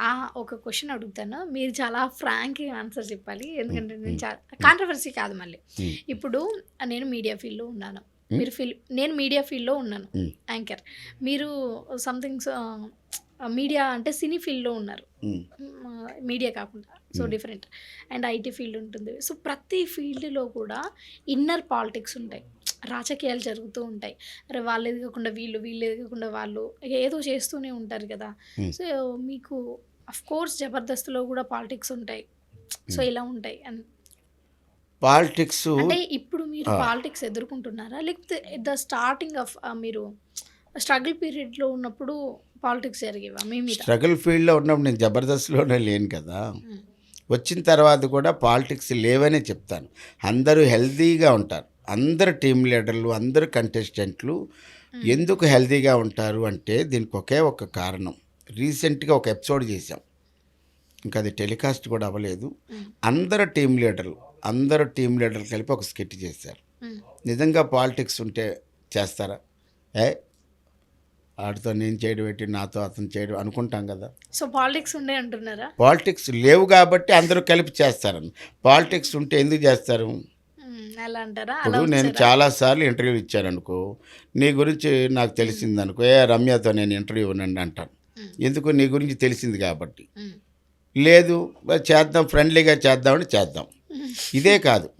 ఆ! ఒక క్వెషన్ అడుగుతాను. మీరు చాలా ఫ్రాంక్‌గా ఆన్సర్ చెప్పాలి. ఎందుకంటే నేను చాలా కాంట్రోవర్సీ కాదు మళ్ళీ. ఇప్పుడు నేను మీడియా ఫీల్డ్‌లో ఉన్నాను. మీరు ఫిల్ నేను మీడియా ఫీల్డ్‌లో ఉన్నాను. యాంకర్. మీరు సంథింగ్ మీడియా అంటే సినీ ఫీల్డ్‌లో ఉన్నారు. మీడియా కాకుండా. So. Different. And IT field ఉంటుంది. సో, ప్రతి ఫీల్డ్‌లో కూడా ఇన్నర్ పాలిటిక్స్ ఉంటాయి. రాజకీయాలు జరుగుతూ ఉంటాయి. అరే! వాళ్ళు ఎదగకుండా వీళ్ళు, వీళ్ళు ఎదగకుండా వాళ్ళు ఏదో చేస్తూనే ఉంటారు కదా! సో, మీకు ఆఫ్‌కోర్స్ 'జబర్దస్త్‌లో' కూడా పాలిటిక్స్ ఉంటాయి. సో. ఇలా ఉంటాయి. పాలిటిక్స్ అంటే ఇప్పుడు మీరు! పాలిటిక్స్ ఎదుర్కొంటున్నారా? లేకపోతే ద స్టార్టింగ్ ఆఫ్ మీరు స్ట్రగుల్ పీరియడ్‌లో ఉన్నప్పుడు పాలిటిక్స్ జరిగేవా మీ మీద? స్ట్రగుల్ ఫీల్డ్‌లో ఉన్నప్పుడు నేను జబర్దస్త్‌లోనే లేను కదా! వచ్చిన తర్వాత కూడా పాలిటిక్స్ లేవనే చెప్తాను. అందరూ హెల్తీగా ఉంటారు. అందరు టీమ్ లీడర్లు, అందరు కంటెస్టెంట్లు. ఎందుకు హెల్తీగా ఉంటారు అంటే దీనికి ఒకే ఒక కారణం. రీసెంట్‌గా ఒక ఎపిసోడ్ చేశాం. ఇంకా అది టెలికాస్ట్ కూడా అవ్వలేదు. అందరు టీమ్ లీడర్లు, అందరు టీమ్ లీడర్లు కలిపి ఒక స్కిట్ చేశారు. నిజంగా పాలిటిక్స్ ఉంటే చేస్తారా? ఏయ్! ఆడితో నేను చేయడం ఏంటి, నాతో అతను చేయడం అనుకుంటాం కదా! సో, పాలిటిక్స్ ఉండే అంటున్నారా? పాలిటిక్స్ లేవు కాబట్టి అందరూ కలిపి చేస్తారని. పాలిటిక్స్ ఉంటే ఎందుకు చేస్తారు? అలా అంటారా? ఇప్పుడు నేను వచ్చారా? చాలా సార్లు ఇంటర్వ్యూలు ఇచ్చాననుకో, నీ గురించి నాకు హ్మ్. తెలిసిందనుకో, ఏ రమ్యతో నేను ఇంటర్వ్యూ ఇవ్వనండి అంటాను. ఎందుకు నీ గురించి తెలిసింది కాబట్టి. లేదు చేద్దాం ఫ్రెండ్లీగా చేద్దామంటే చేద్దాం. ఇదే కాదు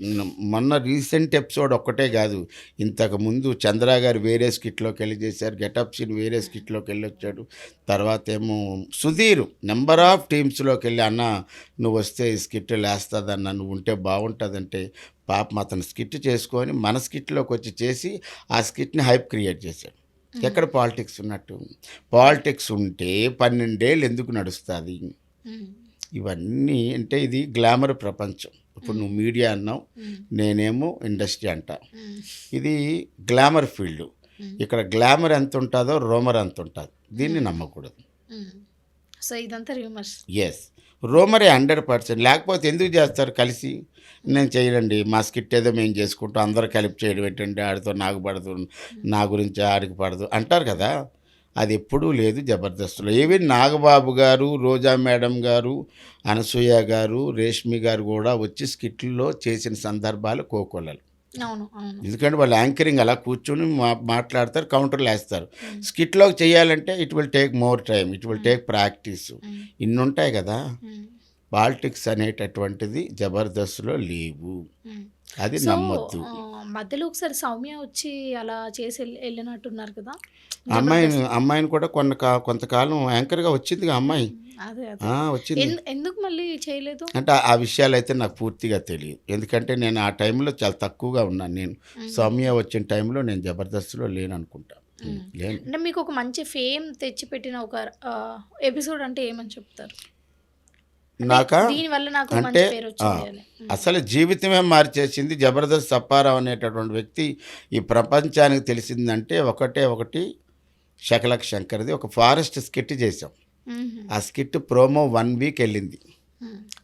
మొన్న రీసెంట్ ఎపిసోడ్ ఒక్కటే కాదు ఇంతకు ముందు చంద్ర గారు వేరే స్కిట్లోకి వెళ్ళి చేశారు గెటప్ సీన్ వేరే స్కిట్లోకి వెళ్ళి వచ్చాడు తర్వాత ఏమో సుధీర్ నెంబర్ ఆఫ్ టీమ్స్లోకి వెళ్ళి అన్న నువ్వు వస్తే ఈ స్కిట్ లేస్తుందన్న నువ్వు ఉంటే బాగుంటుందంటే పాపం అతను స్కిట్ చేసుకొని మన స్కిట్లోకి వచ్చి చేసి ఆ స్కిట్ని హైప్ క్రియేట్ చేశాడు. ఎక్కడ పాలిటిక్స్ ఉన్నట్టు పాలిటిక్స్ ఉంటే పన్నెండేళ్ళు ఎందుకు నడుస్తుంది. ఇవన్నీ అంటే ఇది గ్లామర్ ప్రపంచం ఇప్పుడు నువ్వు మీడియా అన్నావు. నేనేమో ఇండస్ట్రీ అంటా. ఇది గ్లామర్ ఫీల్డ్. ఇక్కడ గ్లామర్ ఎంత ఉంటుందో రోమర్ ఎంత ఉంటుంది దీన్ని. నమ్మకూడదు. సో, ఇదంతా రూమర్స్. ఎస్ రూమరే హండ్రెడ్ పర్సెంట్ లేకపోతే ఎందుకు చేస్తారు కలిసి? నేను చేయడండి మా స్కిట్ ఏదో మేము చేసుకుంటాం. అందరూ కలిపి చేయడం ఏంటంటే ఆడితో నాకు పడదు నా గురించి ఆడికి పడదు అంటారు కదా. అది ఎప్పుడూ లేదు జబర్దస్త్లో. ఏవి నాగబాబు గారు రోజా మేడం గారు అనసూయ గారు రేష్మి గారు కూడా వచ్చి స్కిట్లో చేసిన సందర్భాలు కోకొల్లలు. అవును. ఎందుకంటే వాళ్ళు యాంకరింగ్ అలా కూర్చొని మా మాట్లాడతారు కౌంటర్లు వేస్తారు హ్మ్. స్కిట్లోకి చేయాలంటే it will take more time it will take practice. ఇన్ని ఉంటాయి కదా. పాలిటిక్స్ అనేటటువంటిది జబర్దస్త్లో లేవు. అది నమ్మొద్దు మధ్యలో ఒకసారి సౌమ్య వచ్చి అలా చేసి ఎల్ ఎళ్ళినట్టున్నారు కదా! అమ్మాయిని. అమ్మాయిని కూడా కొన్న కా- కొంతకాలం యాంకర్గా వచ్చింది అమ్మాయి వచ్చింది ఎందు ఎందుకు మళ్ళీ చేయలేదు? అంటే ఆ విషయాలు అయితే నాకు పూర్తిగా తెలియదు ఎందుకంటే నేను ఆ టైంలో చాలా తక్కువగా ఉన్నాను నేను. సౌమ్య వచ్చిన టైంలో నేను జబర్దస్త్లో లేను అనుకుంటా అంటే మీకు ఒక మంచి ఫేమ్ తెచ్చిపెట్టిన ఒక ఎపిసోడ్ అంటే ఏమని చెప్తారు? నాకా అంటే. అసలు జీవితమే మార్చేసింది జబర్దస్త్ సప్పారావు అనేటటువంటి వ్యక్తి ఈ ప్రపంచానికి తెలిసిందంటే ఒకటే ఒకటి శకలక్ శంకర్ది ఒక ఫారెస్ట్ స్కిట్ చేసాం. ఆ స్కిట్ ప్రోమో వన్ వీక్ వెళ్ళింది.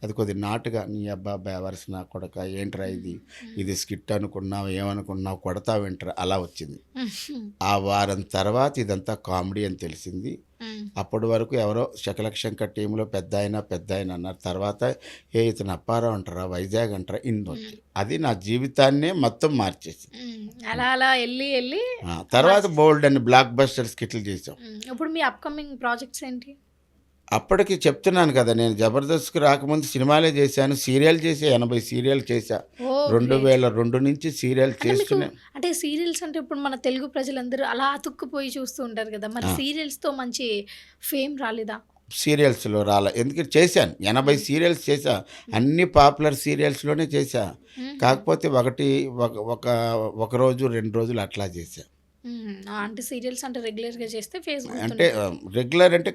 అది కొద్ది నాటుగా నీ అబ్బా బేవర్స్ నా కొడక ఏంట్రా ఇది ఇది స్కిట్ అనుకున్నావు ఏమనుకున్నావు కొడతావు ఏంట్రా అలా వచ్చింది. ఆ వారం తర్వాత ఇదంతా కామెడీ అని తెలిసింది. అప్పటి వరకు ఎవరో శకలక్ శంకర్ టీంలో పెద్ద ఆయన పెద్ద ఆయన అన్నారు తర్వాత ఏ ఇతను అప్పారావు అంటారా వైజాగ్ అంటారా ఇన్ని అది నా జీవితాన్నే మొత్తం మార్చేసింది హ్మ్. అలా అలా ఎళ్ళి ఆ, తర్వాత బోల్డ్ అని బ్లాక్ బస్టర్ స్కిట్లు చేసాం. ఇప్పుడు మీ అప్‌కమింగ్ ప్రాజెక్ట్స్ ఏంటి? అప్పటికి చెప్తున్నాను కదా నేను జబర్దస్త్కి రాకముందు సినిమాలే చేశాను సీరియల్ చేసా ఎనభై సీరియల్ చేశా! రెండు. వేల రెండు నుంచి సీరియల్ అంటే మీకు చేస్తూనే అంటే సీరియల్స్ అంటే ఇప్పుడు మన తెలుగు ప్రజలందరూ అలా అతుక్కుపోయి చూస్తూ ఉంటారు కదా! మరి. సీరియల్స్‌తో మంచి ఫేమ్ రాలేదా? సీరియల్స్లో రాలే ఎందుకంటే చేశాను ఎనభై సీరియల్స్ చేశా అన్ని పాపులర్ సీరియల్స్లోనే చేశా. కాకపోతే ఒకటి ఒక ఒక రోజు రెండు రోజులు అట్లా చేశా! అంటే సీరియల్స్ అంటే రెగ్యులర్‌గా చేస్తే ఫేస్ అంటే. రెగ్యులర్ అంటే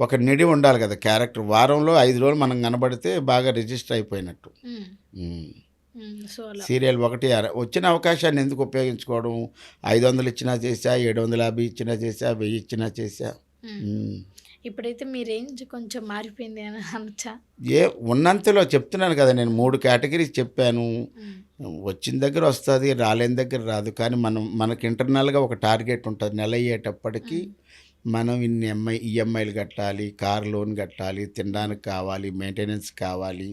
ఒక నిడి ఉండాలి కదా క్యారెక్టర్ వారంలో ఐదు రోజులు మనం కనబడితే బాగా రిజిస్టర్ అయిపోయినట్టు సీరియల్ ఒకటి అర- వచ్చిన అవకాశాన్ని ఎందుకు ఉపయోగించుకోవడం ఐదు వందలు ఇచ్చినా చేశా ఏడు వందల యాభై ఇచ్చినా చేశా వెయ్యి ఇచ్చినా. ఉమ్. ఇప్పుడైతే మీ రేంజ్ కొంచెం మారిపోయింది అని అనొచ్చా? ఏ ఉన్నంతలో చెప్తున్నాను కదా నేను మూడు కేటగిరీస్ చెప్పాను. వచ్చిన దగ్గర వస్తుంది రాలేని దగ్గర రాదు కానీ మనం మనకి ఇంటర్నల్గా ఒక టార్గెట్ ఉంటుంది నెల అయ్యేటప్పటికి మనం ఇన్ని ఎంఐ ఈఎంఐలు కట్టాలి కార్ లోన్ కట్టాలి తినడానికి కావాలి మెయింటెనెన్స్ కావాలి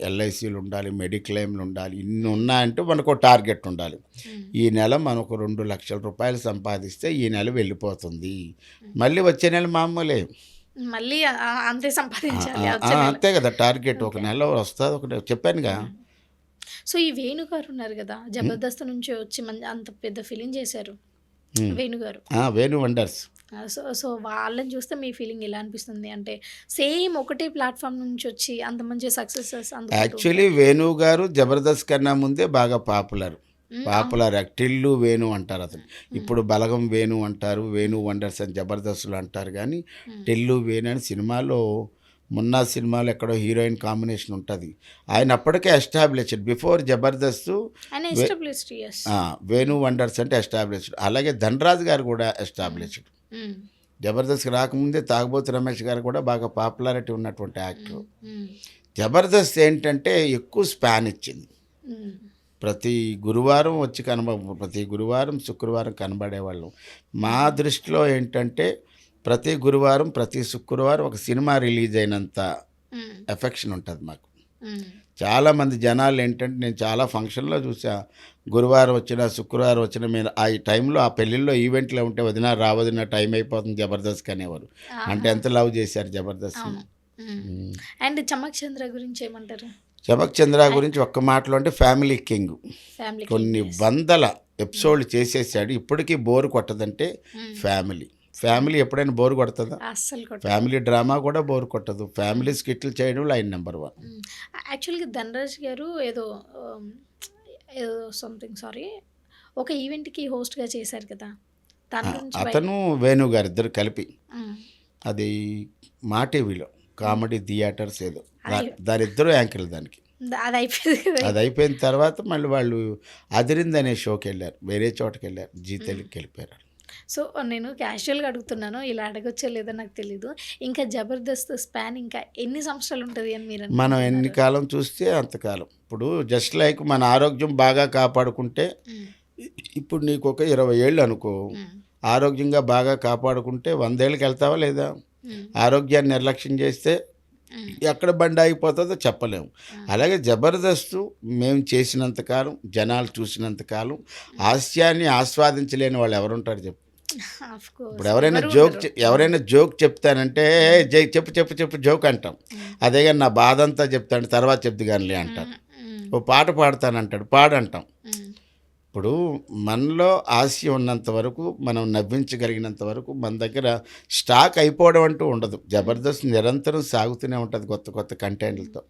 ఎల్ఐసీలు ఉండాలి మెడిక్లెయిమ్లు ఉండాలి ఇన్ని ఉన్నాయంటే మనకు టార్గెట్ ఉండాలి. ఉమ్, ఈ నెల మనకు రెండు లక్షల రూపాయలు సంపాదిస్తే ఈ నెల వెళ్ళిపోతుంది. మళ్ళీ వచ్చే నెల మామూలే. మళ్ళీ అంతే సంపాదించాలి. అంతే కదా టార్గెట్ ఒక నెల వస్తుంది ఒక నెల- చెప్పానుగా సో ఈ వేణు గారు ఉన్నారు కదా జబర్దస్త్ నుంచి వచ్చి అంత పెద్ద ఫిలిం చేశారు. Um. Venu wonders. So so వాళ్ళని చూస్తే మీ ఫీలింగ్ ఎలా అనిపిస్తుంది? అంటే సేమ్ ఒకటే ప్లాట్ఫామ్ నుంచి వచ్చి అంత మంచి సక్సెసెస్ యాక్చువల్లీ వేణు గారు జబర్దస్త్ కన్నా ముందే బాగా పాపులర్. పాపులర్ టిల్లు వేణు అంటారు అతను. ఇప్పుడు బలగం వేణు అంటారు వేణు వండర్స్ అని జబర్దస్త్లు అంటారు కానీ టిల్లు వేణు అని సినిమాలో మున్నా సినిమాలో ఎక్కడో హీరోయిన్ కాంబినేషన్ ఉంటుంది. ఆయన అప్పటికే established. Before Jabardasth Venu wonders అంటే ఎస్టాబ్లిష్డ్. అలాగే ధనరాజ్ గారు కూడా ఎస్టాబ్లిష్డ్. జబర్దస్త్ రాకముందే తాగబోతు రమేష్ గారు కూడా బాగా పాపులారిటీ ఉన్నటువంటి యాక్టర్. జబర్దస్త్ ఏంటంటే ఎక్కువ స్పాన్ ఇచ్చింది. ప్రతి గురువారం వచ్చి కనబ ప్రతి గురువారం శుక్రవారం కనబడేవాళ్ళం. మా దృష్టిలో ఏంటంటే ప్రతి గురువారం ప్రతి శుక్రవారం ఒక సినిమా రిలీజ్ అయినంత ఎఫెక్షన్ ఉంటుంది మాకు. చాలామంది జనాలు ఏంటంటే నేను చాలా ఫంక్షన్లో చూసా. గురువారం వచ్చిన శుక్రవారం వచ్చిన మీరు ఆ టైంలో ఆ పెళ్ళిళ్ళలో ఈవెంట్లో ఉంటే వదిన రావదిన టైం అయిపోతుంది జబర్దస్త్ అనేవారు. అంటే ఎంత లవ్ చేశారు జబర్దస్త్? అండ్ చమక్ చంద్ర గురించి ఏమంటారు? చమక్ చంద్ర గురించి ఒక్క మాటలో అంటే ఫ్యామిలీ కింగ్. కొన్ని వందల ఎపిసోడ్లు చేసేసాడు. ఇప్పటికీ బోర్ కొట్టదంటే ఫ్యామిలీ. ఫ్యామిలీ ఎప్పుడైనా బోర్ కొడుతుందా? ఫ్యామిలీ డ్రామా కూడా బోర్ కొట్టదు. ఫ్యామిలీ స్కిట్లు చేయడంలో ఆయన నెంబర్ వన్. యాక్చువల్గా ధనరాజ్ గారు ఏదో ఏదో సంథింగ్ సారీ ఒక ఈవెంట్కి హోస్ట్గా చేశారు కదా అతను వేణు గారు ఇద్దరు కలిపి అది మా టీవీలో కామెడీ థియేటర్స్ ఏదో దానిద్దరు యాంకర్లు దానికి. అది అయిపోయింది అది అయిపోయిన తర్వాత మళ్ళీ వాళ్ళు అదిరింది అనే షోకి వెళ్ళారు వేరే చోటకి వెళ్ళారు జీ తెలుగుకి వెళ్ళిపోయారు సో నేను క్యాజువల్గా అడుగుతున్నాను ఇలా అడగొచ్చో లేదో నాకు తెలీదు. ఇంకా జబర్దస్త్ స్పాన్ ఇంకా ఎన్ని సంవత్సరాలు ఉంటుంది అని మీరు మనం ఎన్ని? కాలం చూస్తే అంతకాలం ఇప్పుడు జస్ట్ లైక్ మన ఆరోగ్యం బాగా కాపాడుకుంటే ఇప్పుడు నీకు ఒక ఇరవై ఏళ్ళు అనుకో ఆరోగ్యంగా బాగా కాపాడుకుంటే వందేళ్ళకి వెళ్తావా లేదా? ఆరోగ్యాన్ని నిర్లక్ష్యం చేస్తే ఎక్కడ బండి ఆగిపోతుందో చెప్పలేము. అలాగే జబర్దస్త్ మేము చేసినంతకాలం జనాలు చూసినంతకాలం హాస్యాన్ని ఆస్వాదించలేని వాళ్ళు ఎవరుంటారు చెప్పు. ఇప్పుడు ఎవరైనా ఎవరు జోక్ ఎవరైనా జోక్ చెప్తానంటే "ఏ, జై చెప్పు చెప్పు చెప్పు జోక్ అంటాం. అదే కానీ నా బాధ అంతా చెప్తాను తర్వాత చెప్దు కానీ అంటారు. ఉమ్, ఓ పాట పాడతానంటాడు పాడంటాం. ఇప్పుడు మనలో ఆశయం ఉన్నంత వరకు మనం నవ్వించగలిగినంత వరకు మన దగ్గర స్టాక్ అయిపోవడం అంటూ ఉండదు. జబర్దస్త్ నిరంతరం సాగుతూనే ఉంటుంది కొత్త కొత్త కంటెంట్లతో